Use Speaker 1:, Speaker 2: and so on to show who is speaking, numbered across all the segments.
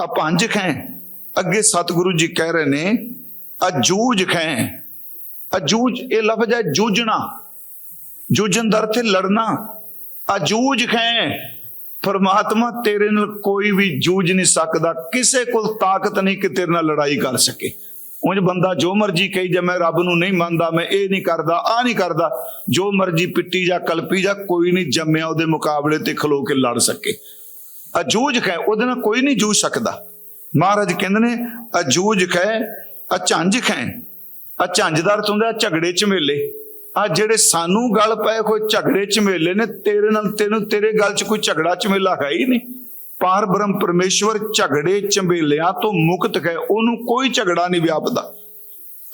Speaker 1: ਆ ਪੰਜ ਖੈ। ਅੱਗੇ ਸਤਿਗੁਰੂ ਜੀ ਕਹਿ ਰਹੇ ਨੇ, ਅਜੂਜ ਖੈ। ਅਜੂਜ, ਇਹ ਲਫ਼ਜ਼ ਹੈ ਜੂਝਣਾ। ਜੂਝਣ ਦਾ ਅਰਥ ਲੜਨਾ। ਅਜੂਜ ਖੈ। ਪਰਮਾਤਮਾ ਤੇਰੇ ਨਾਲ ਕੋਈ ਵੀ ਜੂਝ ਨਹੀਂ ਸਕਦਾ। ਕਿਸੇ ਕੋਲ ਤਾਕਤ ਨਹੀਂ ਕਿ ਤੇਰੇ ਨਾਲ ਲੜਾਈ ਕਰ ਸਕੇ। ਉਂਝ ਬੰਦਾ ਜੋ ਮਰਜ਼ੀ ਕਹੀ ਜਾ ਮੈਂ ਰੱਬ ਨੂੰ ਨਹੀਂ ਮੰਨਦਾ, ਮੈਂ ਇਹ ਨਹੀਂ ਕਰਦਾ ਆ ਨਹੀਂ ਕਰਦਾ। ਜੋ ਮਰਜ਼ੀ ਪਿੱਟੀ ਜਾਂ, ਕਲਪੀ ਜਾਂ, ਕੋਈ ਨਹੀਂ ਜੰਮਿਆ ਉਹਦੇ ਮੁਕਾਬਲੇ ਤੇ ਖਲੋ ਕੇ ਲੜ ਸਕੇ। ਅਜੂਜ ਹੈ, ਉਹਦੇ ਨਾਲ ਕੋਈ ਨਹੀਂ ਜੂਝ ਸਕਦਾ। ਮਹਾਰਾਜ ਕਹਿੰਦੇ ਨੇ, ਅਜੂਜ ਖੈ ਅਝੰਜ ਹੈ। ਅਝੰਜ ਦਾ ਅਰਥ ਹੁੰਦਾ ਝਗੜੇ ਝਮੇਲੇ ਆ ਜਿਹੜੇ ਸਾਨੂੰ ਗੱਲ ਪਏ ਕੋਈ ਝਗੜੇ ਝਮੇਲੇ ਨੇ, ਤੇਰੇ ਨਾਲ ਤੈਨੂੰ ਤੇਰੇ ਗੱਲ 'ਚ ਕੋਈ ਝਗੜਾ ਝਮੇਲਾ ਹੈ ਹੀ ਨਹੀਂ। ਪਾਰ ਬ੍ਰਹਮ ਪਰਮੇਸ਼ਵਰ ਝਗੜੇ ਝਮੇਲਿਆਂ ਤੋਂ ਮੁਕਤ ਹੈ, ਉਹਨੂੰ ਕੋਈ ਝਗੜਾ ਨਹੀਂ ਵਿਆਪਦਾ।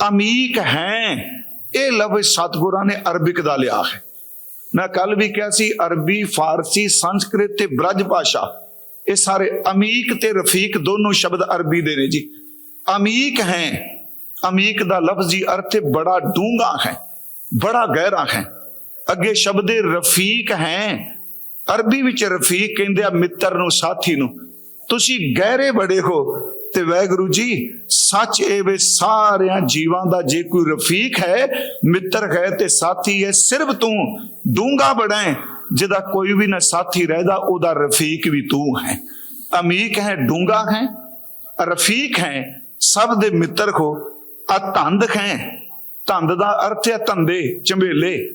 Speaker 1: ਅਮੀਕ ਹੈ, ਇਹ ਲਫ਼ਜ਼ ਸਤਿਗੁਰਾਂ ਨੇ ਅਰਬਿਕ ਦਾ ਲਿਆ ਹੈ। ਮੈਂ ਕੱਲ ਵੀ ਕਿਹਾ ਸੀ, ਅਰਬੀ, ਫਾਰਸੀ, ਸੰਸਕ੍ਰਿਤ ਤੇ ਬ੍ਰਜ ਭਾਸ਼ਾ। ਇਹ ਸਾਰੇ ਅਮੀਕ ਤੇ ਰਫੀਕ ਦੋਨੋਂ ਸ਼ਬਦ ਅਰਬੀ ਦੇ ਨੇ ਜੀ। ਅਮੀਕ ਹੈ, ਅਮੀਕ ਦਾ ਲਫ਼ਜ਼ ਜੀ ਅਰਥ ਬੜਾ ਡੂੰਘਾ ਹੈ, ਬੜਾ ਗਹਿਰਾ ਹੈ। ਅੱਗੇ ਸ਼ਬਦ ਰਫੀਕ ਹੈ, ਅਰਬੀ ਵਿੱਚ ਰਫੀਕ ਕਹਿੰਦੇ ਆ ਮਿੱਤਰ ਨੂੰ, ਸਾਥੀ ਨੂੰ। ਤੁਸੀਂ ਗਹਿਰੇ ਬੜੇ ਹੋ ਤੇ ਵੈਗੁਰੂ ਜੀ, ਸੱਚ ਇਹ ਵੇ ਸਾਰਿਆਂ ਜੀਵਾਂ ਦਾ ਜੇ ਕੋਈ ਰਫੀਕ ਹੈ, ਮਿੱਤਰ ਹੈ ਤੇ ਸਾਥੀ ਹੈ, ਸਿਰਫ ਤੂੰ ਡੂੰਗਾ ਬੜਾ ਹੈ। ਜਿਹਦਾ ਕੋਈ ਵੀ ਨਾ ਸਾਥੀ ਰਹਿਦਾ, ਉਹਦਾ ਰਫੀਕ ਵੀ ਤੂੰ ਹੈ। ਅਮੀਕ ਹੈ ਡੂੰਗਾ ਹੈ, ਰਫੀਕ ਹੈ, ਸਭ ਦੇ ਮਿੱਤਰ ਕੋ ਅਤੰਦ ਹੈ ਤੰਦ ਦਾ ਅਰਥ ਹੈ ਧੰਦੇ ਚੰਬੇਲੇ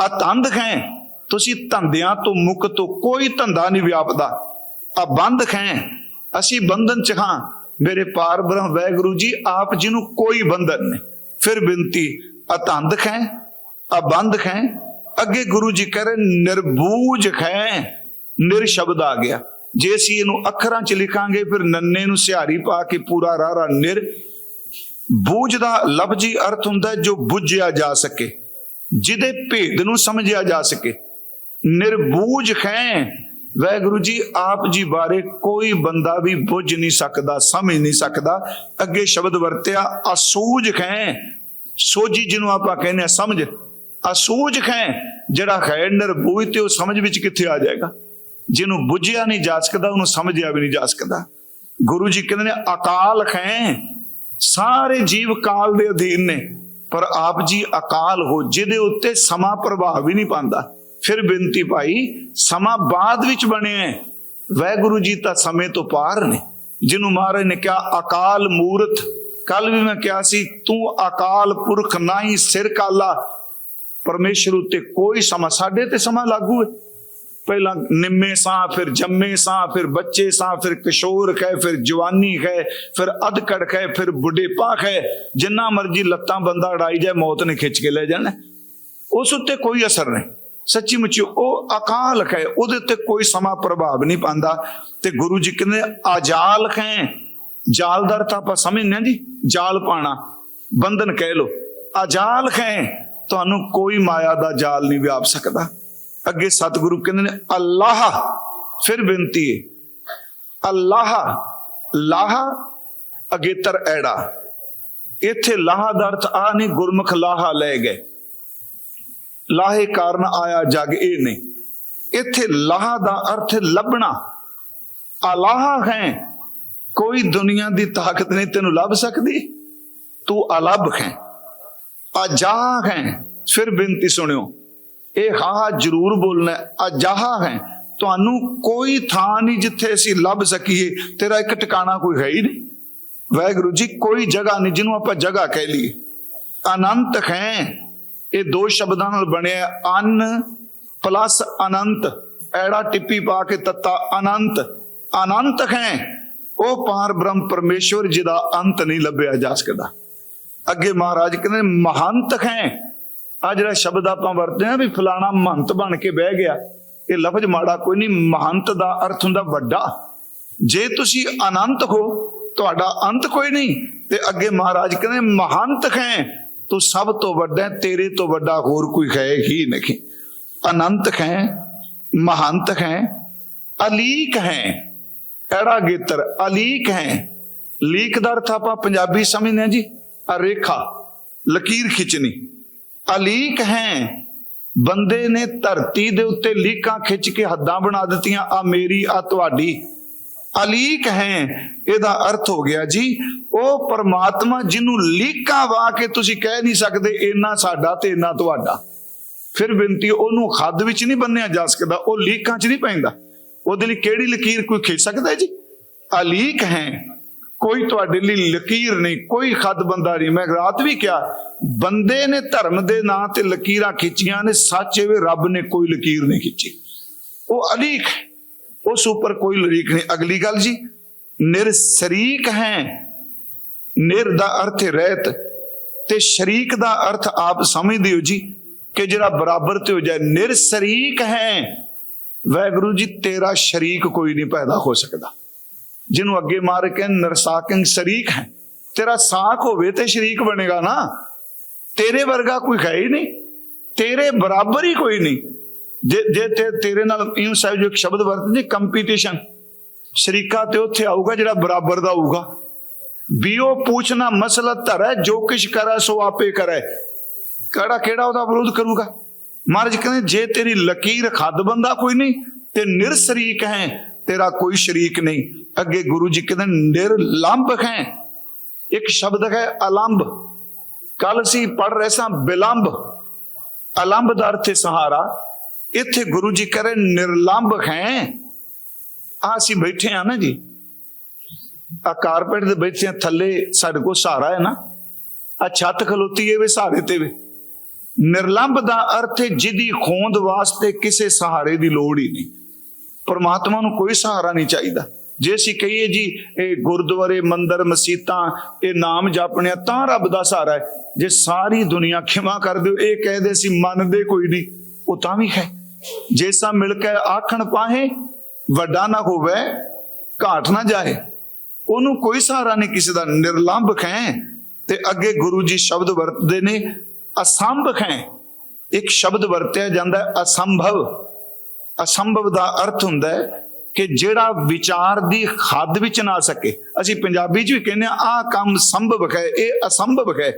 Speaker 1: ਆ ਧੰਦ ਹੈ ਤੁਸੀਂ ਧੰਦਿਆਂ ਤੋਂ ਮੁਕਤ ਤੋਂ ਕੋਈ ਧੰਦਾ ਨਹੀਂ ਵਿਆਪਦਾ। ਆ ਬੰਦ ਹੈ ਅਸੀਂ ਬੰਧਨ ਚ ਹਾਂ। ਮੇਰੇ ਪਾਰ ਬ੍ਰਹਮ ਵੈਗੁਰੂ ਜੀ, ਆਪ ਜੀ ਨੂੰ ਕੋਈ ਬੰਧਨ ਨਹੀਂ। ਫਿਰ ਬੇਨਤੀ ਅਤੰਦ ਹੈ ਅਬੰਧ ਹੈ ਅੱਗੇ ਗੁਰੂ ਜੀ ਕਹਿ ਰਹੇ ਨਿਰਬੂਜ ਖੈ ਨਿਰ ਸ਼ਬਦ ਆ ਗਿਆ। ਜੇ ਅਸੀਂ ਇਹਨੂੰ ਅੱਖਰਾਂ ਚ ਲਿਖਾਂਗੇ, ਫਿਰ ਨੰਨੇ ਨੂੰ ਸਿਹਾਰੀ ਪਾ ਕੇ ਪੂਰਾ ਰਾਰਾ ਨਿਰ ਬੂਝ ਦਾ ਲਫ਼ਜ਼ੀ ਅਰਥ ਹੁੰਦਾ ਜੋ ਬੁੱਝਿਆ ਜਾ ਸਕੇ, ਜਿਹਦੇ ਭੇਦ ਨੂੰ ਸਮਝਿਆ ਜਾ ਸਕੇ। ਨਿਰਬੂਝ ਖੈ ਵੈਗੁਰੂ ਜੀ, ਆਪ ਜੀ ਬਾਰੇ ਕੋਈ ਬੰਦਾ ਵੀ ਬੁੱਝ ਨਹੀਂ ਸਕਦਾ, ਸਮਝ ਨਹੀਂ ਸਕਦਾ। ਅੱਗੇ ਸ਼ਬਦ ਵਰਤਿਆ, ਅਸੂਝ ਖੈ। ਸੋਝੀ ਜਿਹਨੂੰ ਆਪਾਂ ਕਹਿੰਦੇ ਆ ਸਮਝ। ਅਸੂਝ ਹੈ ਜਿਹੜਾ ਹੈ ਨਿਰਬੂਝ ਤੇ ਉਹ ਸਮਝ ਵਿੱਚ ਕਿੱਥੇ ਆ ਜਾਏਗਾ? ਜਿਹਨੂੰ ਬੁੱਝਿਆ ਨਹੀਂ ਜਾ ਸਕਦਾ, ਉਹਨੂੰ ਸਮਝਿਆ ਵੀ ਨਹੀਂ ਜਾ ਸਕਦਾ। ਗੁਰੂ ਜੀ ਕਹਿੰਦੇ ਨੇ, ਅਕਾਲ ਹੈ ਸਾਰੇ ਜੀਵ ਕਾਲ ਦੇ ਅਧੀਨ ਨੇ, ਪਰ ਆਪ ਜੀ ਅਕਾਲ ਹੋ, ਜਿਹਦੇ ਉੱਤੇ ਸਮਾਂ ਪ੍ਰਭਾਵ ਹੀ ਨਹੀਂ ਪਾਉਂਦਾ। ਫਿਰ ਬੇਨਤੀ ਭਾਈ, ਸਮਾਂ ਬਾਅਦ ਵਿੱਚ ਬਣਿਆ ਹੈ। ਵੈਗੁਰੂ ਜੀ ਤਾਂ ਸਮੇਂ ਤੋਂ ਪਾਰ ਨੇ। ਜਿਹਨੂੰ ਮਹਾਰਾਜ ਨੇ ਕਿਹਾ, ਅਕਾਲ ਮੂਰਤ ਕੱਲ ਵੀ ਮੈਂ ਕਿਹਾ ਸੀ, ਤੂੰ ਅਕਾਲ ਪੁਰਖ ਨਹੀਂ ਸਿਰ ਕਾਲਾ ਪਰਮੇਸ਼ਰ ਉੱਤੇ ਕੋਈ ਸਮਾਂ, ਸਾਡੇ ਤੇ ਸਮਾਂ ਲਾਗੂ ਹੈ। ਪਹਿਲਾਂ ਨਿੰਮੇ ਸਾਹ, ਫਿਰ ਜੰਮੇ ਸਾਹ, ਫਿਰ ਬੱਚੇ ਸਾਹ, ਫਿਰ ਕਿਸ਼ੋਰ ਹੈ, ਫਿਰ ਜਵਾਨੀ ਹੈ, ਫਿਰ ਅਧਕੜ ਹੈ, ਫਿਰ ਬੁਢੇਪਾ ਹੈ। ਜਿੰਨਾ ਮਰਜ਼ੀ ਲੱਤਾਂ ਬੰਦਾ ਅੜਾਈ ਜਾਏ, ਮੌਤ ਨੇ ਖਿੱਚ ਕੇ ਲੈ ਜਾਣਾ। ਉਸ ਉੱਤੇ ਕੋਈ ਅਸਰ ਨਹੀਂ। ਸੱਚੀ ਮੁੱਚੀ ਉਹ ਅਕਾਲ ਹੈ, ਉਹਦੇ ਉੱਤੇ ਕੋਈ ਸਮਾਂ ਪ੍ਰਭਾਵ ਨਹੀਂ ਪਾਉਂਦਾ। ਤੇ ਗੁਰੂ ਜੀ ਕਹਿੰਦੇ, ਆਜਾਲ ਹੈ। ਜਾਲ ਦਾ ਅਰਥ ਆਪਾਂ ਸਮਝਦੇ ਹਾਂ ਜੀ, ਜਾਲ ਪਾਣਾ। ਬੰਧਨ ਕਹਿ ਲੋ ਆਜਾਲ ਹੈ। ਤੁਹਾਨੂੰ ਕੋਈ ਮਾਇਆ ਦਾ ਜਾਲ ਨਹੀਂ ਵਿਆਪ ਸਕਦਾ। ਅੱਗੇ ਸਤਿਗੁਰੂ ਕਹਿੰਦੇ ਨੇ, ਅੱਲਾਹ, ਫਿਰ ਬੇਨਤੀ ਹੈ ਅੱਲਾਹ, ਲਾਹ, ਅਗੇਤਰ ਐੜਾ। ਇੱਥੇ ਲਾਹ ਦਾ ਅਰਥ ਆ ਨਹੀਂ, ਗੁਰਮੁਖ ਲਾਹਾ ਲੈ ਗਏ। ਲਾਹੇ ਕਾਰਨ ਆਇਆ, ਜਗ ਇਹ ਨਹੀਂ। ਇੱਥੇ ਲਾਹ ਦਾ ਅਰਥ ਲੱਭਣਾ। ਅਲਾਹ ਹੈ, ਕੋਈ ਦੁਨੀਆ ਦੀ ਤਾਕਤ ਨਹੀਂ ਤੈਨੂੰ ਲੱਭ ਸਕਦੀ। ਤੂੰ ਅਲੱਭ ਹੈ। ਅਜਾਹ ਹੈ। ਫਿਰ ਬੇਨਤੀ ਸੁਣਿਓ, ਇਹ ਹਾਂ ਜ਼ਰੂਰ ਬੋਲਣਾ ਅਜਾਹ ਹੈ। ਤੁਹਾਨੂੰ ਕੋਈ ਥਾਂ ਨਹੀਂ ਜਿੱਥੇ ਅਸੀਂ ਲੱਭ ਸਕੀਏ, ਤੇਰਾ ਇੱਕ ਟਿਕਾਣਾ ਕੋਈ ਹੈ ਹੀ ਨਹੀਂ। ਵਾਹਿਗੁਰੂ ਜੀ, ਕੋਈ ਜਗ੍ਹਾ ਨਹੀਂ ਜਿਹਨੂੰ ਆਪਾਂ ਜਗ੍ਹਾ ਕਹਿ ਲਈਏ। ਅਨੰਤ ਹੈ। ਇਹ ਦੋ ਸ਼ਬਦਾਂ ਨਾਲ ਬਣਿਆ ਅਨ ਪਲੱਸ ਅਨੰਤ। ਐੜਾ ਟਿੱਪੀ ਪਾ ਕੇ ਤੱਤਾ, ਅਨੰਤ। ਅਨੰਤ ਹੈ। ਉਹ ਪਾਰ ਬ੍ਰਹਮ ਪਰਮੇਸ਼ਵਰ ਜਿਹਦਾ ਅੰਤ ਨਹੀਂ ਲੱਭਿਆ ਜਾ ਸਕਦਾ। ਅੱਗੇ ਮਹਾਰਾਜ ਕਹਿੰਦੇ ਮਹੰਤ ਹੈ ਆ ਜਿਹੜਾ ਸ਼ਬਦ ਆਪਾਂ ਵਰਤਦੇ ਆ ਵੀ ਫਲਾਣਾ ਮਹੰਤ ਬਣ ਕੇ ਬਹਿ ਗਿਆ, ਇਹ ਲਫ਼ਜ਼ ਮਾੜਾ ਕੋਈ ਨਹੀਂ, ਮਹੰਤ ਦਾ ਅਰਥ ਹੁੰਦਾ ਵੱਡਾ। ਜੇ ਤੁਸੀਂ ਅਨੰਤ ਹੋ, ਤੁਹਾਡਾ ਅੰਤ ਕੋਈ ਨਹੀਂ। ਤੇ ਅੱਗੇ ਮਹਾਰਾਜ ਕਹਿੰਦੇ ਮਹੰਤ ਹੈ ਤੂੰ ਸਭ ਤੋਂ ਵੱਡਾ ਤੇਰੇ ਤੋਂ ਵੱਡਾ ਹੋਰ ਕੋਈ ਹੈ ਹੀ ਨਹੀਂ। ਅਨੰਤ ਹੈ ਮਹੰਤ ਹੈ ਅਲੀਕ ਹੈ। ਐੜਾ ਗੇਤਰ, ਅਲੀਕ ਹੈ। ਲੀਕ ਦਾ ਅਰਥ ਆਪਾਂ ਪੰਜਾਬੀ ਸਮਝਦੇ ਹਾਂ ਜੀ। ਆ ਰੇਖਾ, ਲਕੀਰ ਖਿੱਚਣੀ। ਅਲੀਕ ਹੈ। ਬੰਦੇ ਨੇ ਧਰਤੀ ਦੇ ਉੱਤੇ ਲੀਕਾਂ ਖਿੱਚ ਕੇ ਹੱਦਾਂ ਬਣਾ ਦਿੱਤੀਆਂ, ਆ ਮੇਰੀ, ਆ ਤੁਹਾਡੀ। ਅਲੀਕ ਹੈ। ਇਹਦਾ ਅਰਥ ਹੋ ਗਿਆ ਜੀ, ਉਹ ਪਰਮਾਤਮਾ ਜਿਹਨੂੰ ਲੀਕਾਂ ਵਾ ਕੇ ਤੁਸੀਂ ਕਹਿ ਨਹੀਂ ਸਕਦੇ, ਇੰਨਾ ਸਾਡਾ ਤੇ ਇੰਨਾ ਤੁਹਾਡਾ। ਫਿਰ ਬੇਨਤੀ, ਉਹਨੂੰ ਖੱਦ ਵਿੱਚ ਨਹੀਂ ਬੰਨਿਆ ਜਾ ਸਕਦਾ, ਉਹ ਲੀਕਾਂ 'ਚ ਨਹੀਂ ਪੈਂਦਾ। ਉਹਦੇ ਲਈ ਕਿਹੜੀ ਲਕੀਰ ਕੋਈ ਖਿੱਚ ਸਕਦਾ ਜੀ? ਅਲੀਕ ਹੈ। ਕੋਈ ਤੁਹਾਡੇ ਲਈ ਲਕੀਰ ਨਹੀਂ, ਕੋਈ ਖੱਦ ਬੰਦਾ ਨਹੀਂ। ਮੈਂ ਰਾਤ ਵੀ ਕਿਹਾ, ਬੰਦੇ ਨੇ ਧਰਮ ਦੇ ਨਾਂ ਤੇ ਲਕੀਰਾਂ ਖਿੱਚੀਆਂ ਨੇ, ਸੱਚ ਇਹ ਰੱਬ ਨੇ ਕੋਈ ਲਕੀਰ ਨਹੀਂ ਖਿੱਚੀ। ਉਹ ਅਲੀਕ ਉਸ ਉੱਪਰ ਕੋਈ ਲਰੀਕ ਨਹੀਂ। ਅਗਲੀ ਗੱਲ ਜੀ ਨਿਰ ਸ਼ਰੀਕ ਹੈ। ਨਿਰ ਦਾ ਅਰਥ ਰਹਿਤ। ਤੇ ਸ਼ਰੀਕ ਦਾ ਅਰਥ ਆਪ ਸਮਝਦੇ ਹੋ ਜੀ, ਕਿ ਜਿਹੜਾ ਬਰਾਬਰ ਤੇ ਹੋ ਜਾਏ ਨਿਰ ਸ਼ਰੀਕ ਹੈ। ਵੈਗੁਰੂ ਜੀ, ਤੇਰਾ ਸ਼ਰੀਕ ਕੋਈ ਨਹੀਂ ਪੈਦਾ ਹੋ ਸਕਦਾ। ਜਿਹਨੂੰ ਅੱਗੇ ਮਾਰ ਕੇ ਨਰਸਾਕਿੰਗ ਸ਼ਰੀਕ ਹੈ ਤੇਰਾ ਸਾਖ ਹੋਵੇ ਤੇ ਸ਼ਰੀਕ ਬਣੇਗਾ ਨਾ ਤੇਰੇ ਵਰਗਾ ਕੋਈ ਹੈ ਹੀ ਨਹੀਂ ਤੇਰੇ ਬਰਾਬਰ ਹੀ ਕੋਈ ਨਹੀਂ ਜੇ ਜੇ ਤੇਰੇ ਨਾਲ ਇਉਂ ਸਾਹਿਬ ਜੋ ਇੱਕ ਸ਼ਬਦ ਵਰਤਦੇ ਕੰਪੀਟੀਸ਼ਨ ਸ਼ਰੀਕਾ ਤੇ ਉੱਥੇ ਆਊਗਾ ਜਿਹੜਾ ਬਰਾਬਰ ਦਾ ਹੋਊਗਾ ਬਿਓ ਪੁੱਛਣਾ ਮਸਲਾ ਧਰੈ ਜੋ ਕਿਛ ਕਰੈ ਸੋ ਆਪੇ ਕਰੈ ਕਿਹੜਾ ਕਿਹੜਾ ਉਹਦਾ ਵਿਰੋਧ ਕਰੂਗਾ ਮਹਾਰਾਜ ਕਹਿੰਦੇ ਜੇ ਤੇਰੀ ਲਕੀਰ ਖੱਦ ਬੰਦਾ ਕੋਈ ਨਹੀਂ ਤੇ ਨਿਰਸ਼ਰੀਕ ਹੈ ਤੇਰਾ ਕੋਈ ਸ਼ਰੀਕ ਨਹੀਂ। ਅੱਗੇ ਗੁਰੂ ਜੀ ਕਹਿੰਦੇ ਨਿਰਲੰਭ ਹੈ। ਇੱਕ ਸ਼ਬਦ ਹੈ, ਅਲੰਭ। ਕੱਲ ਸੀ ਪੜ ਰਹੇ ਸਾਂ, ਬਿਲੰਭ। ਅਲੰਭ ਦਾ ਅਰਥ ਹੈ ਸਹਾਰਾ। ਇੱਥੇ ਗੁਰੂ ਜੀ ਕਰੇ ਨਿਰਲੰਭ ਹੈ। ਆ ਅਸੀਂ ਬੈਠੇ ਆ ਨਾ ਜੀ। ਆ ਕਾਰਪੇਟ ਦੇ ਬੈਠੇ ਆ ਥੱਲੇ ਸਾਡੇ ਕੋਲ ਸਹਾਰਾ ਹੈ ਨਾ। ਆ ਛੱਤ ਖਲੋਤੀ ਹੈ ਵੇ ਸਹਾਰੇ ਤੇ ਵੇ। ਨਿਰਲੰਭ ਦਾ ਅਰਥ ਹੈ, ਜਿਹਦੀ ਖੋਂਦ ਵਾਸਤੇ ਕਿਸੇ ਸਹਾਰੇ ਦੀ ਲੋੜ ਹੀ ਨਹੀਂ। ਪਰਮਾਤਮਾ ਨੂੰ ਕੋਈ ਸਹਾਰਾ ਨਹੀਂ ਚਾਹੀਦਾ। ਜੇ ਅਸੀਂ ਕਹੀਏ ਜੀ, ਇਹ ਗੁਰਦੁਆਰੇ, ਮੰਦਰ, ਮਸੀਤਾਂ, ਇਹ ਨਾਮ ਜਪਣਿਆ, ਤਾਂ ਰੱਬ ਦਾ ਸਹਾਰਾ ਹੈ। ਜੇ ਸਾਰੀ ਦੁਨੀਆ ਖਿਮਾ ਕਰ ਦਿਓ, ਇਹ ਕਹਦੇ ਸੀ, ਮੰਨਦੇ ਕੋਈ ਨਹੀਂ। ਉਹ ਤਾਂ ਵੀ ਹੈ। ਜੈਸਾ ਮਿਲ ਕੇ ਆਖਣ ਪਾਹੇ, ਵੱਡਾ ਨਾ ਹੋਵੇ, ਘਾਟ ਨਾ ਜਾਏ, ਉਹਨੂੰ ਕੋਈ ਸਹਾਰਾ ਨਹੀਂ, ਕਿਸੇ ਦਾ ਨਿਰਲੰਭ ਹੈ ਤੇ ਅੱਗੇ ਗੁਰੂ ਜੀ ਸ਼ਬਦ ਵਰਤਦੇ ਨੇ, ਅਸੰਭ ਹੈ ਇੱਕ ਸ਼ਬਦ ਵਰਤਿਆ ਜਾਂਦਾ ਅਸੰਭਵ। ਅਸੰਭਵ ਦਾ ਅਰਥ ਹੁੰਦਾ ਹੈ ਕਿ ਜਿਹੜਾ ਵਿਚਾਰ ਦੀ ਹੱਦ ਵਿੱਚ ਨਾ ਸਕੇ। ਅਸੀਂ ਪੰਜਾਬੀ 'ਚ ਵੀ ਕਹਿੰਦੇ ਆ ਆਹ ਕੰਮ ਸੰਭਵ ਹੈ, ਇਹ ਅਸੰਭਵ ਹੈ।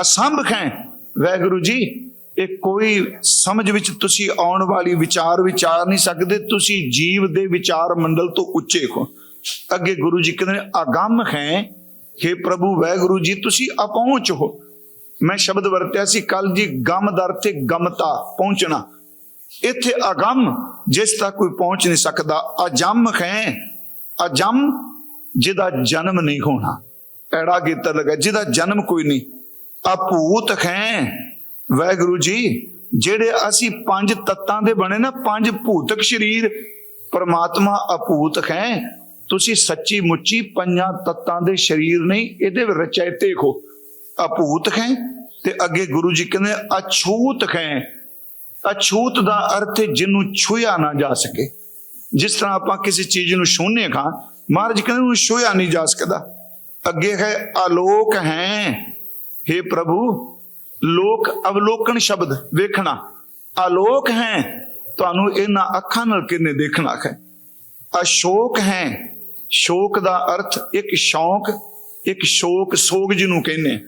Speaker 1: ਅਸੰਭ ਹੈ। ਵੈਗੁਰੂ ਜੀ, ਇਹ ਕੋਈ ਸਮਝ ਵਿੱਚ ਤੁਸੀਂ ਆਉਣ ਵਾਲੀ ਵਿਚਾਰ ਵਿਚਾਰ ਨਹੀਂ ਸਕਦੇ। ਤੁਸੀਂ ਜੀਵ ਦੇ ਵਿਚਾਰ ਮੰਡਲ ਤੋਂ ਉੱਚੇ ਹੋ। ਅੱਗੇ ਗੁਰੂ ਜੀ ਕਹਿੰਦੇ ਨੇ, ਅਗੰਮ ਹੈ। ਕਿ ਪ੍ਰਭੂ ਵੈਗੁਰੂ ਜੀ, ਤੁਸੀਂ ਅਪਹੁੰਚ ਹੋ। ਮੈਂ ਸ਼ਬਦ ਵਰਤਿਆ ਸੀ ਕੱਲ ਜੀ, ਗਮ ਦਰ ਤੇ ਗਮਤਾ ਪਹੁੰਚਣਾ। ਇੱਥੇ ਅਗੰਮ, ਜਿਸ ਤੱਕ ਕੋਈ ਪਹੁੰਚ ਨਹੀਂ ਸਕਦਾ, ਅਜੰਮ ਹੈ। ਅਜੰਮ ਜਿਹਦਾ ਜਨਮ ਨਹੀਂ ਹੋਣਾ। ਐੜਾ ਗੀਤ ਲਗਾ, ਜਿਹਦਾ ਜਨਮ ਕੋਈ ਨਹੀਂ। ਅਭੂਤ ਹੈ। ਵੈਗੁਰੂ ਜੀ, ਜਿਹੜੇ ਅਸੀਂ ਪੰਜ ਤੱਤਾਂ ਦੇ ਬਣੇ ਨਾ, ਪੰਜ ਭੂਤਕ ਸਰੀਰ, ਪਰਮਾਤਮਾ ਅਭੂਤ ਹੈ। ਤੁਸੀਂ ਸੱਚੀ ਮੁੱਚੀ ਪੰਜਾਂ ਤੱਤਾਂ ਦੇ ਸਰੀਰ ਨਹੀਂ, ਇਹਦੇ ਰਚੈਤੇ ਖੋ ਅਭੂਤ ਹੈ ਤੇ ਅੱਗੇ ਗੁਰੂ ਜੀ ਕਹਿੰਦੇ ਅਛੂਤ ਹੈ। ਅਛੂਤ ਦਾ ਅਰਥ ਜਿਹਨੂੰ ਛੂਇਆ ਨਾ ਜਾ ਸਕੇ। ਜਿਸ ਤਰ੍ਹਾਂ ਆਪਾਂ ਕਿਸੇ ਚੀਜ਼ ਨੂੰ ਛੂਹਨੇ ਖਾਂ ਮਹਾਰਾਜ ਕਹਿੰਦੇ ਉਹਨੂੰ ਛੂਇਆ ਨਹੀਂ ਜਾ ਸਕਦਾ। ਅੱਗੇ ਹੈ ਆਲੋਕ ਹੈ। हे ਪ੍ਰਭੂ, ਲੋਕ ਅਵਲੋਕਨ ਸ਼ਬਦ ਵੇਖਣਾ। ਆਲੋਕ ਹੈ, ਤੁਹਾਨੂੰ ਇਹਨਾਂ ਅੱਖਾਂ ਨਾਲ ਕਿੰਨੇ ਦੇਖਣਾ ਹੈ। ਅਸ਼ੋਕ ਹੈ, ਸ਼ੋਕ ਦਾ ਅਰਥ ਇੱਕ ਸ਼ੌਕ, ਇੱਕ ਸ਼ੋਕ ਸੋਗ ਜਿਹਨੂੰ ਕਹਿੰਦੇ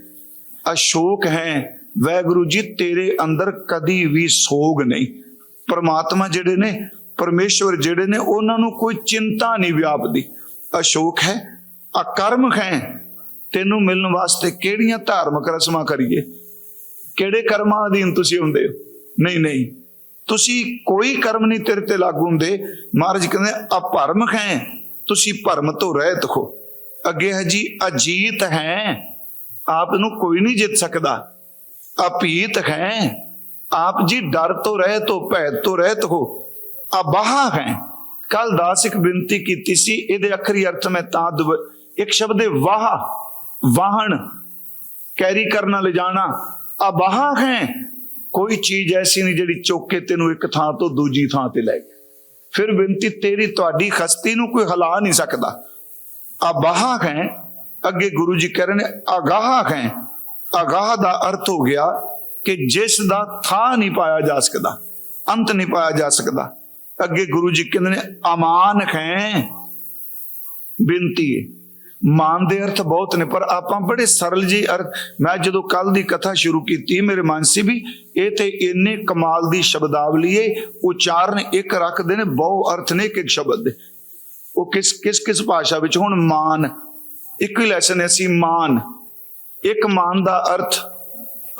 Speaker 1: ਅਸ਼ੋਕ ਹੈ ਵੈਗੁਰੂ ਜੀ, ਤੇਰੇ ਅੰਦਰ ਕਦੀ ਵੀ ਸੋਗ ਨਹੀਂ। ਪਰਮਾਤਮਾ ਜਿਹੜੇ ਨੇ, ਪਰਮੇਸ਼ਵਰ ਜਿਹੜੇ ਨੇ, ਉਹਨਾਂ ਨੂੰ ਕੋਈ ਚਿੰਤਾ ਨਹੀਂ ਵਿਆਪਦੀ। ਅਸ਼ੋਕ ਹੈ ਅਕਰਮ ਹੈ। ਤੈਨੂੰ ਮਿਲਣ ਵਾਸਤੇ ਕਿਹੜੀਆਂ ਧਾਰਮਿਕ ਰਸਮਾਂ ਕਰੀਏ? ਕਿਹੜੇ ਕਰਮਾਂ ਅਧੀਨ ਤੁਸੀਂ ਹੁੰਦੇ ਹੋ? ਨਹੀਂ ਨਹੀਂ। ਤੁਸੀਂ ਕੋਈ ਕਰਮ ਨਹੀਂ ਤੇਰੇ ਤੇ ਲਾਗੂ ਹੁੰਦੇ। ਮਹਾਰਾਜ ਕਹਿੰਦੇ ਅਪਰਮ ਹੈ। ਤੁਸੀਂ ਭਰਮ ਤੋਂ ਰਹਿਤ ਹੋ ਅੱਗੇ ਹੈ ਜੀ, ਅਜੀਤ ਹੈ। ਆਪ ਨੂੰ ਕੋਈ ਨਹੀਂ ਜਿੱਤ ਸਕਦਾ। ਅਪੀਤ ਹੈ। ਆਪ ਜੀ ਡਰ ਤੋਂ ਰਹਿਤ ਹੋ ਭੈ ਤੋਂ ਰਹਿਤ ਹੋ। ਅਬਾਹ ਹੈ। ਕੱਲ ਦਾਸ ਇੱਕ ਬੇਨਤੀ ਕੀਤੀ ਸੀ, ਇਹਦੇ ਅਖਰੀ ਅਰਥ ਮੈਂ ਤਾਂ ਇੱਕ ਸ਼ਬਦ ਹੈ ਵਾਹ, ਵਾਹਣ। ਕੈਰੀ ਕਰਨਾ ਲਿਜਾਣਾ ਅਬਾਹ ਹੈ। ਕੋਈ ਚੀਜ਼ ਐਸੀ ਨਹੀਂ ਜਿਹੜੀ ਚੁੱਕ ਕੇ ਤੈਨੂੰ ਇੱਕ ਥਾਂ ਤੋਂ ਦੂਜੀ ਥਾਂ ਤੇ ਲੈ ਗਈ। ਫਿਰ ਬੇਨਤੀ ਤੇਰੀ ਤੁਹਾਡੀ ਖਸਤੀ ਨੂੰ ਕੋਈ ਹਿਲਾ ਨਹੀਂ ਸਕਦਾ। ਅਬਾਹ ਹੈ। ਅੱਗੇ ਗੁਰੂ ਜੀ ਕਹਿ ਰਹੇ ਨੇ, ਅਗਾਹ ਹੈ। ਅਗਾਹ ਦਾ ਅਰਥ ਹੋ ਗਿਆ ਕਿ ਜਿਸ ਦਾ ਥਾਂ ਨਹੀਂ ਪਾਇਆ ਜਾ ਸਕਦਾ, ਅੰਤ ਨਹੀਂ ਪਾਇਆ ਜਾ ਸਕਦਾ। ਅੱਗੇ ਗੁਰੂ ਜੀ ਕਹਿੰਦੇ ਨੇ ਅਮਾਨ ਹੈ। ਬੇਨਤੀ ਹੈ। ਮਾਨ ਦੇ ਅਰਥ ਬਹੁਤ ਨੇ, ਪਰ ਆਪਾਂ ਬੜੇ ਸਰਲ ਜੀ ਅਰਥ। ਮੈਂ ਜਦੋਂ ਕੱਲ ਦੀ ਕਥਾ ਸ਼ੁਰੂ ਕੀਤੀ, ਮੇਰੇ ਮਨ ਸੀ ਵੀ ਇਹ ਤੇ ਇੰਨੇ ਕਮਾਲ ਦੀ ਸ਼ਬਦਾਵਲੀ ਏ, ਉਚਾਰਨ ਇੱਕ ਰੱਖਦੇ ਨੇ, ਬਹੁ ਅਰਥ ਨੇ ਇੱਕ ਇੱਕ ਸ਼ਬਦ ਦੇ। ਉਹ ਕਿਸ ਕਿਸ ਕਿਸ ਭਾਸ਼ਾ ਵਿੱਚ? ਹੁਣ ਮਾਨ, ਇੱਕ ਹੀ ਲੈਸਨ ਹੈ ਸੀ ਮਾਨ। ਇੱਕ ਮਾਨ ਦਾ ਅਰਥ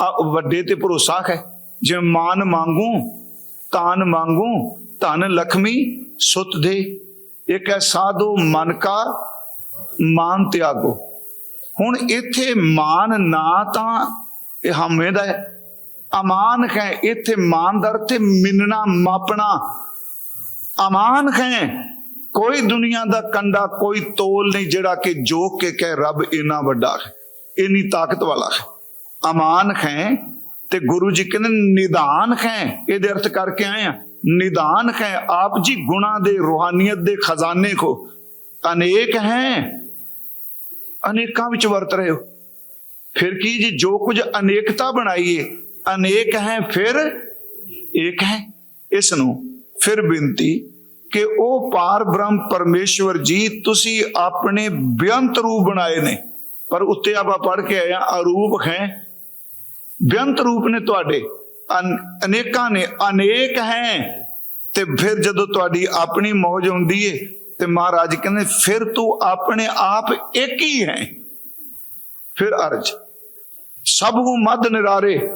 Speaker 1: ਆ ਵੱਡੇ ਤੇ ਭਰੋਸਾ ਹੈ। ਜਿਵੇਂ ਮਾਨ ਮੰਗੂ ਤਾਨ ਮੰਗੂ ਧਨ ਲਖਮੀ, ਸੁਤ ਦੇ, ਇੱਕ ਹੈ ਸਾਧੋ ਮਨ ਕਾ ਮਾਨ ਤਿਆਗੋ। ਹੁਣ ਇੱਥੇ ਮਾਨ ਨਾ ਤਾਂ ਇਹ ਹਮੇ ਦਾ ਹੈ। ਅਮਾਨ ਹੈ ਇੱਥੇ ਮਾਨਦਰ ਤੇ ਮਿੰਨਣਾ, ਮਾਪਣਾ। ਅਮਾਨ ਹੈ ਕੋਈ ਦੁਨੀਆ ਦਾ ਕੰਡਾ, ਕੋਈ ਤੋਲ ਨਹੀਂ ਜਿਹੜਾ ਕਿ ਜੋਕ ਕੇ ਕਹਿ, ਰੱਬ ਇੰਨਾ ਵੱਡਾ ਹੈ। ਇੰਨੀ ਤਾਕਤ ਵਾਲਾ ਹੈ। ਅਮਾਨ ਹੈ ਤੇ ਗੁਰੂ ਜੀ ਕਹਿੰਦੇ ਨਿਦਾਨ ਹੈ, ਇਹਦੇ ਅਰਥ ਕਰਕੇ ਆਏ ਆ ਨਿਦਾਨ ਹੈ, ਆਪ ਜੀ ਗੁਣਾ ਦੇ, ਰੂਹਾਨੀਅਤ ਦੇ ਖਜ਼ਾਨੇ ਕੋ ਅਨੇਕ ਹੈ, ਅਨੇਕਾਂ ਵਿੱਚ ਵਰਤ ਰਹੇ ਹੋ। ਫਿਰ ਕੀ ਜੀ, ਜੋ ਕੁਝ ਅਨੇਕਤਾ ਬਣਾਈਏ, ਅਨੇਕ ਹੈ, ਫਿਰ ਇੱਕ ਹੈ। ਇਸ ਨੂੰ ਫਿਰ ਬੇਨਤੀ ਕਿ ਉਹ ਪਾਰ ਬ੍ਰਹਮ ਪਰਮੇਸ਼ਵਰ ਜੀ, ਤੁਸੀਂ ਆਪਣੇ ਬੇਅੰਤ ਰੂਪ ਬਣਾਏ ਨੇ। ਪਰ ਉੱਤੇ ਆਪਾਂ ਪੜ੍ਹ ਕੇ ਆਏ ਆ ਅਰੂਪ ਹੈ। ਬੇਅੰਤ ਰੂਪ ਨੇ ਤੁਹਾਡੇ। ਅਨੇਕਾਂ ਨੇ, ਅਨੇਕ ਹੈ। ਤੇ ਫਿਰ ਜਦੋਂ ਤੁਹਾਡੀ ਆਪਣੀ ਮੌਜ ਹੁੰਦੀ ਏ, ਤੇ ਮਹਾਰਾਜ ਕਹਿੰਦੇ, ਫਿਰ ਤੂੰ ਆਪਣੇ ਆਪ ਇੱਕ ਹੀ ਹੈ। ਫਿਰ ਅਰਜ, ਸਭ ਨੂੰ ਮਦ ਨਿਰਾਰੇ।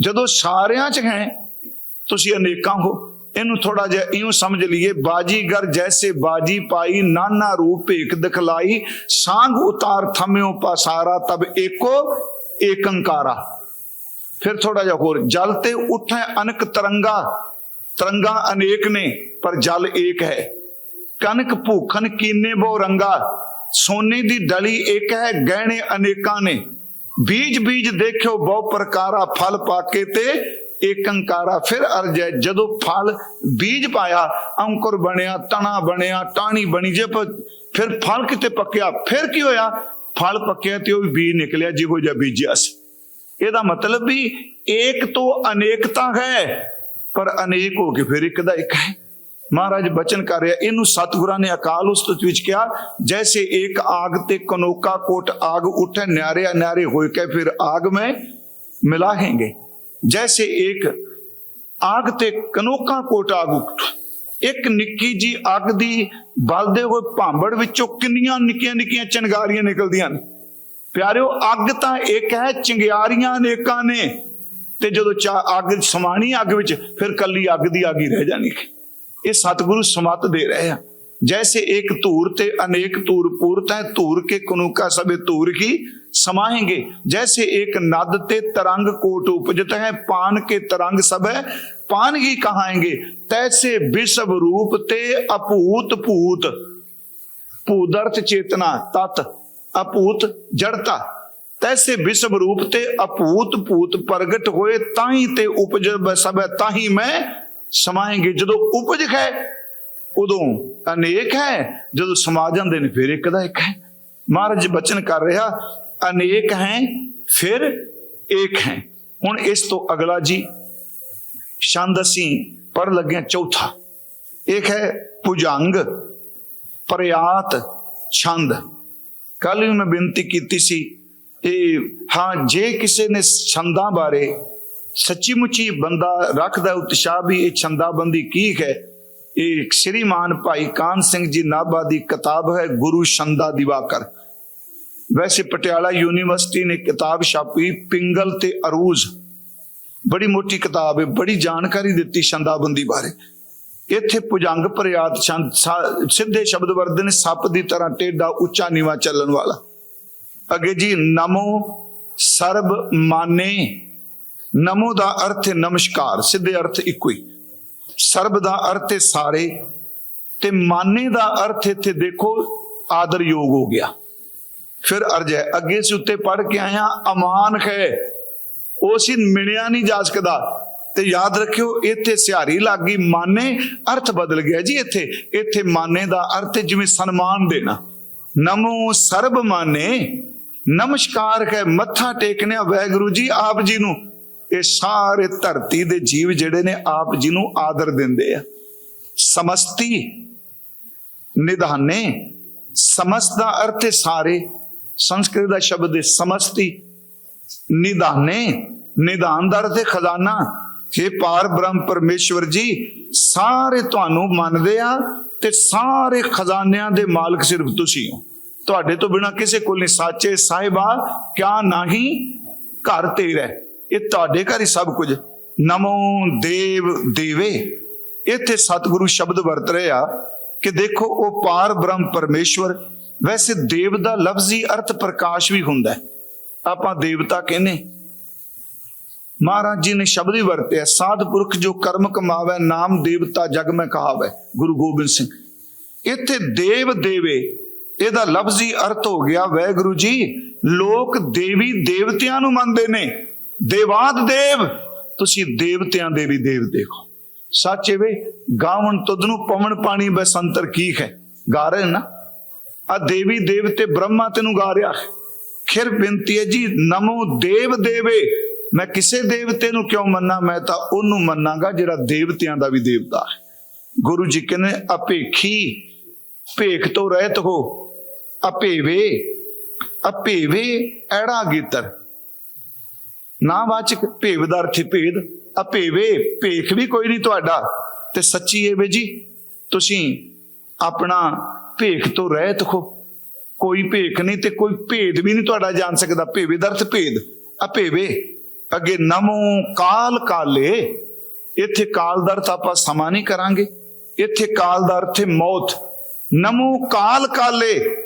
Speaker 1: ਜਦੋਂ ਸਾਰਿਆਂ ਚ ਹੈ, ਤੁਸੀਂ ਅਨੇਕਾਂ ਹੋ। ਇਹਨੂੰ ਥੋੜਾ ਜਿਹਾ ਇਉਂ ਸਮਝ ਲਈਏ। ਬਾਜੀਗਰ ਜੈਸੇ ਬਾਜੀ ਪਾਈ, ਨਾਨਾ ਰੂਪ ਇੱਕ ਦਿਖਲਾਈ, ਸਾੰਗ ਉਤਾਰ ਥਮਿਓ ਪਾਸਾਰਾ, ਤਬ ਏਕੋ ਏਕੰਕਾਰਾ। ਫਿਰ ਥੋੜਾ ਜਿਹਾ ਹੋਰ, ਜਲ ਤੇ ਉਠੈ ਅਨਕ ਤਰੰਗਾ ਤਰੰਗਾ ਅਨੇਕ ਨੇ, ਪਰ ਜਲ ਏਕ ਹੈ। ਕਨਕ ਭੂਖਨ ਕੀਨੇ ਬੋ ਰੰਗਾ, ਸੋਨੇ ਦੀ ਡਲੀ ਇੱਕ ਹੈ, ਗਹਿਣੇ ਅਨੇਕਾਂ ਨੇ। ਬੀਜ ਬੀਜ ਦੇਖਿਓ ਬਹੁ ਪ੍ਰਕਾਰਾ, ਫਲ ਪਾਕੇ ਤੇ ਏਕੰਕਾਰਾ ਫਿਰ ਅਰਜੈ ਜਦੋਂ ਫਲ ਬੀਜ ਪਾਇਆ, ਅੰਕੁਰ ਬਣਿਆ, ਤਣਾ ਬਣਿਆ ਟਾਣੀ ਬਣੀ, ਜੇ ਫਿਰ ਫਲ ਕਿਤੇ ਪੱਕਿਆ, ਫਿਰ ਕੀ ਹੋਇਆ? ਫਲ ਪੱਕਿਆ ਤੇ ਉਹ ਬੀਜ ਨਿਕਲਿਆ, ਜਿਹੋ ਜਿਹਾ ਬੀਜਿਆ ਸੀ। ਇਹਦਾ ਮਤਲਬ ਵੀ ਏਕ ਤੋਂ ਅਨੇਕਤਾ ਹੈ, ਪਰ ਅਨੇਕ ਹੋ ਕੇ ਫਿਰ ਇੱਕ ਦਾ ਇੱਕ ਹੈ। ਮਹਾਰਾਜ ਬਚਨ ਕਰ ਰਿਹਾ, ਇਹਨੂੰ ਸਤਿਗੁਰਾਂ ਨੇ ਅਕਾਲ ਉਸਤਤ ਵਿੱਚ ਕਿਹਾ, ਜੈਸੇ ਇੱਕ ਆਗ ਤੇ ਕਨੋਕਾ ਕੋਟ ਆਗ ਉਠੇ, ਨਿਆਰੇ ਨਿਆਰੇ ਹੋਏ ਕੇ ਫਿਰ ਆਗ ਮੈਂ ਮਿਲਾਹੇਂਗੇ। जैसे एक ਆਗ ਤੇ ਕਨੋਕਾ ਕੋਟ ਆਗ ਉੱਠ ਇੱਕ ਨਿੱਕੀ ਜੀ ਅੱਗ ਦੀ ਬਲਦੇ ਹੋਏ ਭਾਂਬੜ ਵਿੱਚੋਂ ਕਿੰਨੀਆਂ ਨਿੱਕੀਆਂ ਨਿੱਕੀਆਂ ਚਿੰਗਾਰੀਆਂ ਨਿਕਲਦੀਆਂ ਨੇ ਪਿਆਰਿਓ ਅੱਗ ਤਾਂ ਇੱਕ ਹੈ ਚਿੰਗਾਰੀਆਂ ਅਨੇਕਾਂ ਨੇ ਤੇ ਜਦੋਂ ਚਾ ਅੱਗ ਸਮਾਣੀ ਅੱਗ ਵਿੱਚ ਫਿਰ ਕੱਲੀ ਅੱਗ ਦੀ ਅੱਗ ਹੀ ਰਹਿ ਜਾਣੀ ਇਹ ਸਤਿਗੁਰੂ ਸਮਤ ਦੇ ਰਹੇ ਆ ਜੈਸੇ ਇੱਕ ਧੂਰ ਤੇ ਅਨੇਕ ਧੂਰ ਪੂਰਤ ਹੈ ਧੂਰ ਕੇ ਕਨੁਕਾ ਸਭੇ ਧੂਰ ਕੀ समाएंगे जैसे एक नद ते तरंग कोट उपजत है पान के तरंग सब है पान ही कहाएंगे तैसे विश्व रूप ते अपूत भूत ਭੂਦਰਥ ਚੇਤਨਾ ਤਤ ਅਪੂਤ ਜੜਤਾ ਤੈਸੇ ਵਿਸ਼ਵ ਰੂਪ ਤੇ ਅਪੂਤ ਭੂਤ ਪ੍ਰਗਟ ਹੋਏ ਤਾਂ ਹੀ ਤੇ ਉਪਜ ਸਭ ਤਾਂ ਹੀ ਮੈਂ ਸਮਾਏਂਗੇ ਜਦੋਂ ਉਪਜ ਹੈ ਉਦੋਂ ਅਨੇਕ ਹੈ ਜਦੋਂ ਸਮਾ ਜਾਂਦੇ ਨੇ ਫਿਰ ਇੱਕ ਦਾ ਇੱਕ ਹੈ ਮਹਾਰਾਜ ਬਚਨ ਕਰ ਰਿਹਾ ਅਨੇਕ ਹੈ, ਫਿਰ ਇੱਕ ਹੈ। ਹੁਣ ਇਸ ਤੋਂ ਅਗਲਾ ਜੀ, ਛੰਦ ਅਸੀਂ ਪੜ ਲੱਗੇ ਹਾਂ ਚੌਥਾ। ਇੱਕ ਹੈ ਭੁਜੰਗ, ਪ੍ਰਯਾਤ, ਛੰਦ। ਕੱਲ ਵੀ ਮੈਂ ਬੇਨਤੀ ਕੀਤੀ ਸੀ ਇਹ ਹਾਂ, ਜੇ ਕਿਸੇ ਨੇ ਛੰਦਾਂ ਬਾਰੇ ਸੱਚੀ ਮੁੱਚੀ ਬੰਦਾ ਰੱਖਦਾ ਉਤਸ਼ਾਹ ਵੀ ਇਹ ਛੰਦਾਬੰਦੀ ਕੀ ਹੈ? ਇਹ ਸ਼੍ਰੀਮਾਨ ਭਾਈ ਕਾਨ ਸਿੰਘ ਜੀ ਨਾਭਾ ਦੀ ਕਿਤਾਬ ਹੈ, ਗੁਰੂ ਛੰਦਾ ਦਿਵਾਕਰ। ਵੈਸੇ ਪਟਿਆਲਾ ਯੂਨੀਵਰਸਿਟੀ ਨੇ ਕਿਤਾਬ ਛਾਪੀ, ਪਿੰਗਲ ਤੇ ਅਰੂਜ। ਬੜੀ ਮੋਟੀ ਕਿਤਾਬ ਹੈ ਬੜੀ ਜਾਣਕਾਰੀ ਦਿੱਤੀ ਸ਼ੰਦਾਬੰਦੀ ਬਾਰੇ। ਇੱਥੇ ਪੁਜੰਗ ਪ੍ਰਿਆਤ ਛੰਦ ਸਿੱਧੇ ਸ਼ਬਦ ਵਰਦੇ ਨੇ, ਸੱਪ ਦੀ ਤਰ੍ਹਾਂ ਟੇਡਾ ਉੱਚਾ, ਨੀਵਾ ਚੱਲਣ ਵਾਲਾ। ਅੱਗੇ ਜੀ, ਨਮੋ ਸਰਬ ਮਾਨੇ। ਨਮੋ ਦਾ ਅਰਥ ਹੈ ਨਮਸਕਾਰ, ਸਿੱਧੇ ਅਰਥ ਇੱਕੋ ਹੀ। ਸਰਬ ਦਾ ਅਰਥ ਹੈ ਸਾਰੇ, ਤੇ ਮਾਨੇ ਦਾ ਅਰਥ ਇੱਥੇ ਦੇਖੋ, ਆਦਰਯੋਗ ਹੋ ਗਿਆ। ਫਿਰ ਅਰਜ ਹੈ, ਅੱਗੇ ਸੀ ਉੱਤੇ ਪੜ ਕੇ ਆਇਆ ਅਮਾਨ ਹੈ। ਉਹ ਸੀ ਮਿਣਿਆ ਨਹੀਂ ਜਾ ਸਕਦਾ। ਤੇ ਯਾਦ ਰੱਖਿਓ, ਇੱਥੇ ਸਿਹਾਰੀ ਗਈ ਮਾਨੇ ਅਰਥ ਬਦਲ ਗਿਆ ਜੀ ਇੱਥੇ। ਇੱਥੇ ਮਾਨੇ ਦਾ ਅਰਥ ਜਿਵੇਂ ਸਨਮਾਨ ਦੇਣਾ। ਨਮੋ ਸਰਬ ਮਾਨੇ, ਨਮਸਕਾਰ ਹੈ, ਮੱਥਾ ਟੇਕਣਿਆ ਵੈਗੁਰੂ ਜੀ ਆਪ ਜੀ ਨੂੰ। ਇਹ ਸਾਰੇ ਧਰਤੀ ਦੇ ਜੀਵ ਜਿਹੜੇ ਨੇ ਆਪ ਜੀ ਨੂੰ ਆਦਰ ਦਿੰਦੇ ਆ। ਸਮਸਤੀ, ਨਿਧਾਨੇ ਸਮਸਤ ਦਾ ਅਰਥ ਸਾਰੇ। ਸੰਸਕ੍ਰਿਤ ਦਾ ਸ਼ਬਦ ਹੈ ਸਮਸਤੀ। ਨਿਧਾਨੇ ਨਿਧਾਨ ਦਾ ਅਰਥ ਹੈ ਖਜ਼ਾਨਾ हे ਪਾਰ ਬ੍ਰਹਮ ਪਰਮੇਸ਼ਵਰ ਜੀ, ਸਾਰੇ ਤੁਹਾਨੂੰ ਮੰਨਦੇ ਆ ਤੇ ਸਾਰੇ ਖਜ਼ਾਨਿਆਂ ਦੇ ਮਾਲਕ ਸਿਰਫ ਤੁਸੀਂ ਹੋ। ਤੁਹਾਡੇ ਤੋਂ ਬਿਨਾ ਕਿਸੇ ਕੋਲ ਨਹੀਂ। ਸਾਚੇ ਸਾਹਿਬਾ, ਕਿਆ ਨਹੀਂ ਘਰ ਤੇਰਾ ਹੈ। ਇਹ ਤੁਹਾਡੇ ਘਰ ਹੀ ਸਭ ਕੁਝ ਨਮੋ ਦੇਵ ਦੇਵੇ। ਇੱਥੇ ਸਤਿਗੁਰੂ ਸ਼ਬਦ ਵਰਤ ਰਹੇ ਆ ਕਿ ਦੇਖੋ, ਉਹ ਪਾਰ ਬ੍ਰਹਮ ਪਰਮੇਸ਼ਵਰ ਵੈਸੇ ਦੇਵ ਦਾ ਲਫ਼ਜ਼ੀ ਅਰਥ ਪ੍ਰਕਾਸ਼ ਵੀ ਹੁੰਦਾ ਆਪਾਂ ਦੇਵਤਾ ਕਹਿੰਨੇ ਮਹਾਰਾਜ ਜੀ ਨੇ ਸ਼ਬਦ ਹੀ ਵਰਤਿਆ, ਸਾਧ ਪੁਰਖ ਜੋ ਕਰਮ ਕਮਾਵੇ, ਨਾਮ ਦੇਵਤਾ ਜਗ ਮੈਂ ਕਹਾਵੇ, ਗੁਰੂ ਗੋਬਿੰਦ ਸਿੰਘ। ਇੱਥੇ ਦੇਵ ਦੇਵੇ, ਇਹਦਾ ਲਫ਼ਜ਼ੀ ਅਰਥ ਹੋ ਗਿਆ ਵੈਗੁਰੂ ਜੀ, ਲੋਕ ਦੇਵੀ ਦੇਵਤਿਆਂ ਨੂੰ ਮੰਨਦੇ ਨੇ। ਦੇਵਾਦ ਦੇਵ, ਤੁਸੀਂ ਦੇਵਤਿਆਂ ਦੇ ਵੀ ਦੇਵ ਦੇਖੋ। ਸੱਚ ਵੇ, ਗਾਵਣ ਤੁਧ ਨੂੰ ਪਵਨ ਪਾਣੀ ਬਸੰਤਰ ਕੀਖ ਹੈ? ਗਾ ਰਹੇ ਨਾ। ਆ ਦੇਵੀ ਦੇਵਤੇ ਬ੍ਰਹਮਾ ਤੈਨੂੰ ਗਾ ਰਿਹਾ ਹੈ। ਖਿਰ ਬੇਨਤੀ ਹੈ ਜੀ, ਨਮੋ ਦੇਵ ਦੇਵੇ। ਮੈਂ ਕਿਸੇ ਦੇਵਤੇ ਨੂੰ ਕਿਉਂ ਮੰਨਾਂ? ਮੈਂ ਤਾਂ ਉਹਨੂੰ ਮੰਨਾਂਗਾ ਜਿਹੜਾ ਦੇਵਤਿਆਂ ਦਾ ਵੀ ਦੇਵਤਾ ਹੈ। ਗੁਰੂ ਜੀ ਕਹਿੰਦੇ, ਅਪੇਖੀ, ਭੇਖ ਤੋਂ ਰਹਿਤ ਹੋ, ਅਪੇਵੇ ਅਪੇਵੇ, ਐੜਾ ਗੀਤਰ। ਨਾਵਾਚਕ ਭੇਵ ਦਾ ਅਰਥ ਹੈ ਭੇਦ, ਅਪੇਵੇ, ਭੇਖ ਵੀ ਕੋਈ ਨਹੀਂ ਤੁਹਾਡਾ। ਤੇ ਸੱਚੀ ਏ ਵੇ ਜੀ, ਤੁਸੀਂ ਆਪਣਾ ਭੇਖ ਤੋਂ ਰਹਿਤ ਹੋ ਕੋਈ ਭੇਖ ਨਹੀਂ ਤੇ ਕੋਈ ਭੇਦ ਵੀ ਨਹੀਂ ਤੁਹਾਡਾ ਜਾਣ ਸਕਦਾ। ਭੇਵੇ ਦਾ ਭੇਦ। ਅਭੇਵੇ ਅੱਗੇ ਨਮੋ ਕਾਲ ਕਾਲੇ। ਇੱਥੇ ਕਾਲ ਦਾ ਅਰਥ ਆਪਾਂ ਸਮਾਂ ਨਹੀਂ ਕਰਾਂਗੇ। ਇੱਥੇ ਕਾਲ ਦਾ ਅਰਥ ਹੈ ਮੌਤ। ਨਮੋ ਕਾਲ ਕਾਲੇ।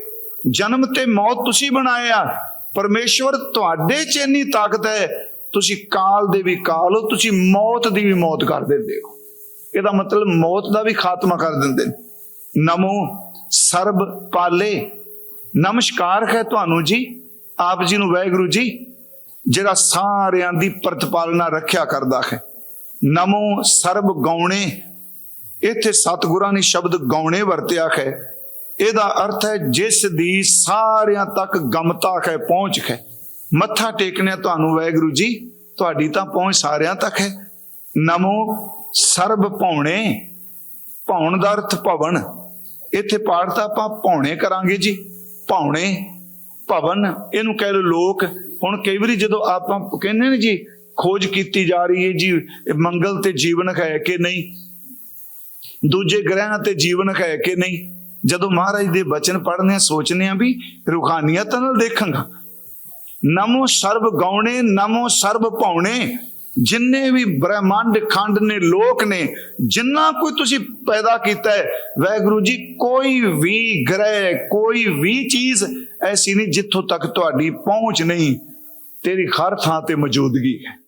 Speaker 1: ਜਨਮ ਤੇ ਮੌਤ ਤੁਸੀਂ ਬਣਾਇਆ ਪਰਮੇਸ਼ਵਰ ਤੁਹਾਡੇ ਚ ਇੰਨੀ ਤਾਕਤ ਹੈ। ਤੁਸੀਂ ਕਾਲ ਦੇ ਵੀ ਕਾਲ ਹੋ, ਤੁਸੀਂ ਮੌਤ ਦੀ ਵੀ ਮੌਤ ਕਰ ਦਿੰਦੇ ਹੋ। ਇਹਦਾ ਮਤਲਬ ਮੌਤ ਦਾ ਵੀ ਖਾਤਮਾ ਕਰ ਦਿੰਦੇ ਨੇ। ਨਮੋ ਸਰਬ ਪਾਲੇ। ਨਮਸਕਾਰ ਹੈ ਤੁਹਾਨੂੰ ਜੀ, ਆਪ ਜੀ ਨੂੰ ਵਾਹਿਗੁਰੂ ਜੀ, ਜਿਹੜਾ ਸਾਰਿਆਂ ਦੀ ਪ੍ਰਤਪਾਲਨਾ ਰੱਖਿਆ ਕਰਦਾ ਹੈ। ਨਮੋ ਸਰਬ ਗਾਉਣੇ। ਇੱਥੇ ਸਤਿਗੁਰਾਂ ਨੇ ਸ਼ਬਦ ਗਾਉਣੇ ਵਰਤਿਆ ਹੈ। ਇਹਦਾ ਅਰਥ ਹੈ, ਜਿਸ ਦੀ ਸਾਰਿਆਂ ਤੱਕ ਗਮਤਾ ਹੈ, ਪਹੁੰਚ ਹੈ। ਮੱਥਾ ਟੇਕਣਿਆ ਤੁਹਾਨੂੰ ਵਾਹਿਗੁਰੂ ਜੀ, ਤੁਹਾਡੀ ਤਾਂ ਪਹੁੰਚ ਸਾਰਿਆਂ ਤੱਕ ਹੈ। ਨਮੋ ਸਰਬ ਭੌਣੇ ਭੌਣ ਦਾ ਅਰਥ ਭਵਨ। ਇੱਥੇ ਪਾਠ ਤਾਂ ਆਪਾਂ ਭੌਣੇ ਕਰਾਂਗੇ ਜੀ ਭੌਣੇ ਭਵਨ, ਇਹਨੂੰ ਕਹਿ ਲੋ ਲੋਕ। ਹੁਣ ਕਈ ਵਾਰੀ ਜਦੋਂ ਆਪਾਂ ਕਹਿੰਦੇ ਨੇ ਜੀ, ਖੋਜ ਕੀਤੀ ਜਾ ਰਹੀ ਹੈ ਜੀ, ਮੰਗਲ ਤੇ ਜੀਵਨ ਹੈ ਕਿ ਨਹੀਂ? ਦੂਜੇ ਗ੍ਰਹਿਾਂ ਤੇ ਜੀਵਨ ਹੈ ਕਿ ਨਹੀਂ? ਜਦੋਂ ਮਹਾਰਾਜ ਦੇ ਬਚਨ ਪੜ੍ਹਨੇ ਆ, ਸੋਚਨੇ ਆ ਵੀ ਰੂਹਾਨੀਅਤ ਨਾਲ ਦੇਖਾਂਗਾ। ਨਮੋ ਸਰਬ ਗਾਉਣੇ, ਨਮੋ ਸਰਬ ਭਾਉਣੇ। ਜਿੰਨੇ ਵੀ ਬ੍ਰਹਿਮੰਡ ਖੰਡ ਨੇ, ਲੋਕ ਨੇ, ਜਿੰਨਾ ਕੋਈ ਤੁਸੀਂ ਪੈਦਾ ਕੀਤਾ ਹੈ ਵੈਗੁਰੂ ਜੀ, ਕੋਈ ਵੀ ਗ੍ਰਹਿ, ਕੋਈ ਵੀ ਚੀਜ਼ ਐਸੀ ਨਹੀਂ ਜਿੱਥੋਂ ਤੱਕ ਤੁਹਾਡੀ ਪਹੁੰਚ ਨਹੀਂ, ਤੇਰੀ ਹਰ ਥਾਂ ਤੇ ਮੌਜੂਦਗੀ ਹੈ।